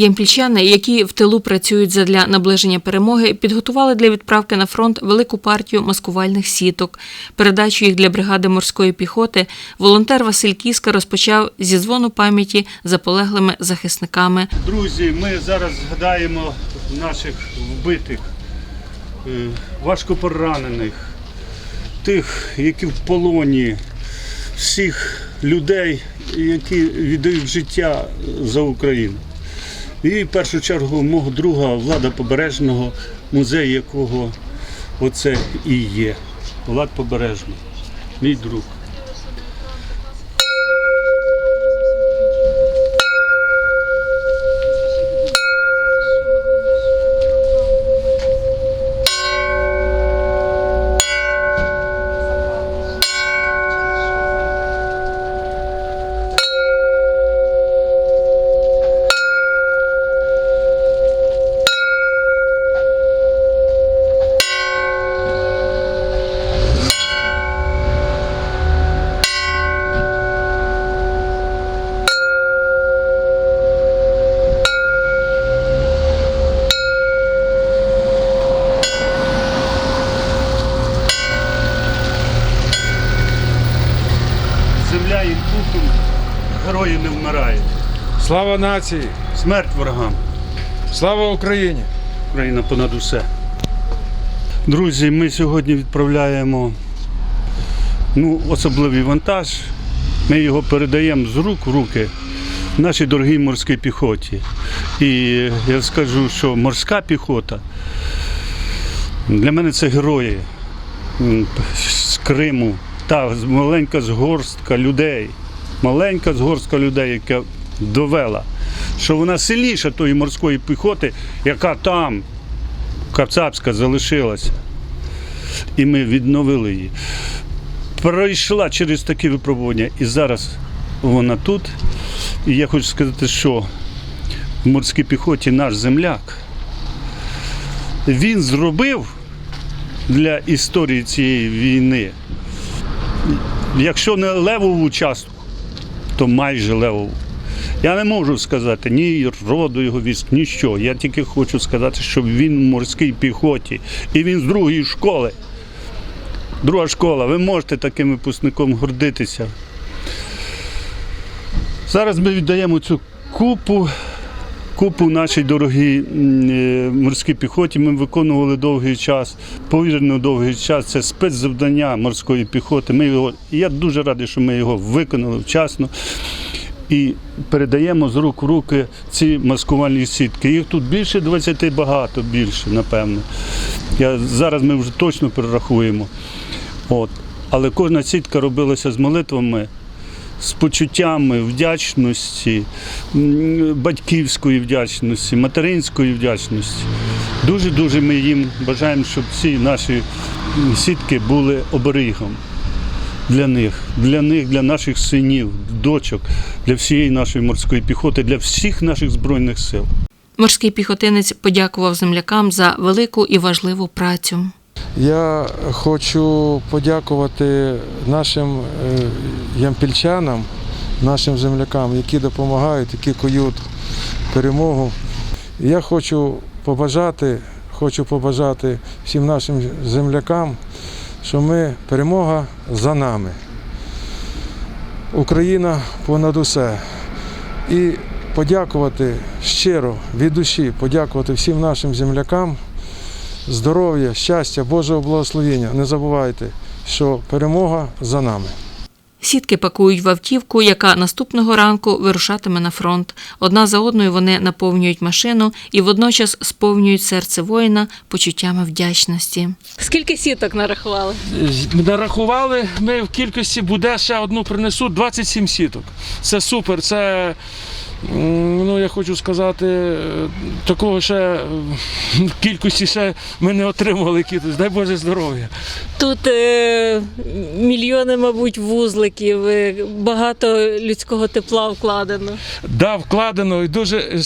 Ямпільчани, які в тилу працюють задля наближення перемоги, підготували для відправки на фронт велику партію маскувальних сіток. Передачу їх для бригади морської піхоти волонтер Василь Кіска розпочав зі дзвону пам'яті за полеглими захисниками. Друзі, ми зараз згадаємо наших вбитих, е, важко поранених, тих, які в полоні, всіх людей, які віддають життя за Україну. І в першу чергу мого друга Влада Побережного, музей якого оце і є. Влад Побережний, мій друг. Земля їм пухом, герої не вмирають. Слава нації! Смерть ворогам. Слава Україні! Україна понад усе. Друзі, ми сьогодні відправляємо ну, особливий вантаж. Ми його передаємо з рук в руки нашій дорогій морській піхоті. І я скажу, що морська піхота для мене це герої з Криму. Та маленька згорстка людей. Маленька згорстка людей, яка довела, що вона сильніша тої морської піхоти, яка там, Кацапська, залишилася. І ми відновили її. Пройшла через такі випробування, і зараз вона тут. І я хочу сказати, що в морській піхоті наш земляк. Він зробив для історії цієї війни, якщо не левову частку, то майже левову. Я не можу сказати ні роду його військ, ніщо. Я тільки хочу сказати, що він в морській піхоті. І він з другої школи. Друга школа, ви можете таким випускником гордитися. Зараз ми віддаємо цю купу, купу нашій дорогій е, морській піхоті. Ми виконували довгий час, повірно довгий час. Це спецзавдання морської піхоти. Ми його, я дуже радий, що ми його виконали вчасно. І передаємо з рук в руки ці маскувальні сітки. Їх тут більше 20 багато, більше, напевно. Я, зараз ми вже точно перерахуємо. От. Але кожна сітка робилася з молитвами, з почуттями вдячності, батьківської вдячності, материнської вдячності. Дуже-дуже ми їм бажаємо, щоб ці наші сітки були оберігом для них, для них, для наших синів, дочок, для всієї нашої морської піхоти, для всіх наших збройних сил. Морський піхотинець подякував землякам за велику і важливу працю. Я хочу подякувати нашим е, ямпільчанам, нашим землякам, які допомагають, які кують перемогу. Я хочу побажати, хочу побажати всім нашим землякам, що ми перемога за нами. Україна понад усе. І подякувати щиро від душі, подякувати всім нашим землякам здоров'я, щастя, Божого благословення. Не забувайте, що перемога за нами. Сітки пакують в автівку, яка наступного ранку вирушатиме на фронт. Одна за одною вони наповнюють машину і водночас сповнюють серце воїна почуттями вдячності. Скільки сіток нарахували? Нарахували, ми в кількості буде ще одну принесуть 27 сіток. Це супер. Це ну я хочу сказати, е, такого ще е, кількості ще ми не отримували якихось. Дай Боже здоров'я. Тут е, мільйони, мабуть, вузликів, е, багато людського тепла вкладено. Да, вкладено і дуже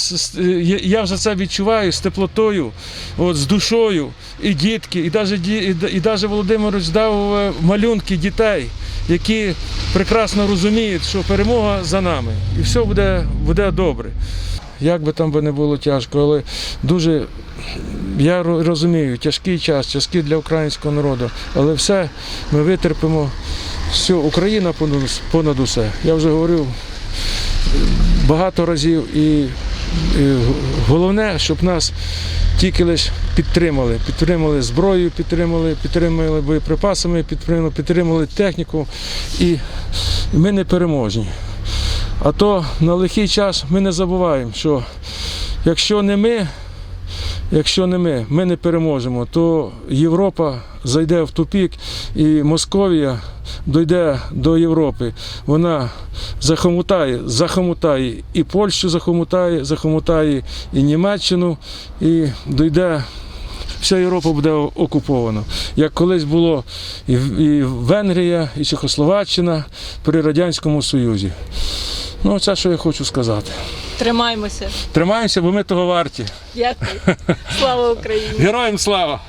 я- вже це відчуваю з теплотою, от, з душою. І дітки, і навіть, і, і навіть Володимирович дав малюнки дітей, які прекрасно розуміють, що перемога за нами, і все буде, буде добре. як би там би не було тяжко, але дуже я розумію, тяжкий час, тяжкий для українського народу, але все ми витерпимо. Все, Україна понад, усе. Я вже говорив багато разів і головне, щоб нас тільки лише підтримали. Підтримали зброю, підтримали, підтримали боєприпасами, підтримали, підтримали техніку. І ми не переможні. А то на лихий час ми не забуваємо, що якщо не ми, якщо не ми, ми не переможемо, то Європа зайде в тупік і Московія дойде до Європи. Вона захомутає, захомутає і Польщу захомутає, захомутає і Німеччину, і дойде. Вся Європа буде окупована. Як колись було і, Венгрія, і Чехословаччина при Радянському Союзі. Ну, це що я хочу сказати. Тримаймося. Тримаємося, бо ми того варті. Дякую. Слава Україні! Героям слава!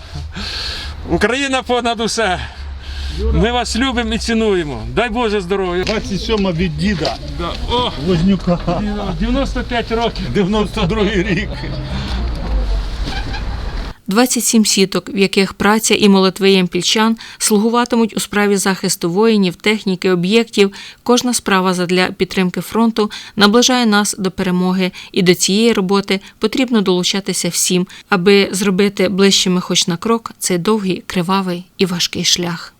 Україна понад усе! Ми вас любимо і цінуємо. Дай Боже здоров'я. 27 від діда Да. О, Вознюка, 95 років. 92 рік. 27 сіток, в яких праця і молитви ямпільчан слугуватимуть у справі захисту воїнів, техніки, об'єктів. Кожна справа задля підтримки фронту наближає нас до перемоги, і до цієї роботи потрібно долучатися всім, аби зробити ближчими хоч на крок цей довгий, кривавий і важкий шлях.